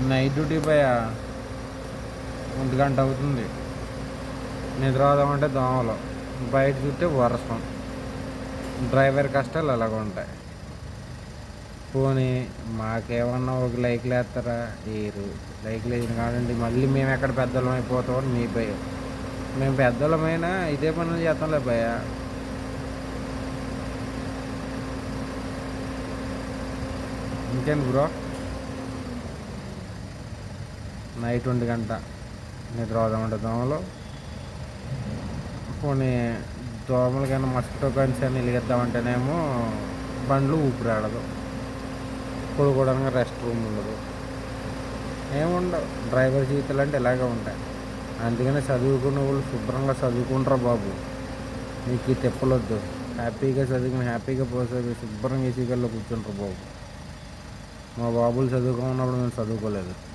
Night duty పోయా. ఒంటి గంట అవుతుంది. నిద్ర దోమలు. బయట చూస్తే వర్షం. డ్రైవర్ కష్టాలు అలాగ ఉంటాయి. పోనీ మాకేమన్నా ఒక లైక్లు వేస్తారా ఏరు. లైక్లు వేసిన కాదండి. మళ్ళీ మేము ఎక్కడ పెద్దలం అయిపోతామని మీ భయం. మేము పెద్దలమైనా ఇదే పనులు చేస్తాంలే భయ ఇంకేంటి బ్రో? నైట్ ఒంటి గంట నిద్ర అవుదామంటే దోమలు. పోనీ దోమలకైనా మస్కిటో కన్స్ అని వెలిగిద్దామంటేనేమో బండ్లు ఊపిరాడదు. పడుకోవడానికి రెస్ట్ రూమ్ ఉండదు. ఏముండవు. డ్రైవర్ జీవితాలు అంటే ఇలాగే ఉంటాయి. అందుకనే చదువుకున్న వాళ్ళు శుభ్రంగా చదువుకుంటారా బాబు? మీకు ఈ తిప్పలొద్దు. హ్యాపీగా చదువుకుని హ్యాపీగా పోసే శుభ్రంగా ఏసీ గల్లో కూర్చుంటారు బాబు. మా బాబులు చదువుకున్నప్పుడు మేము చదువుకోలేదు.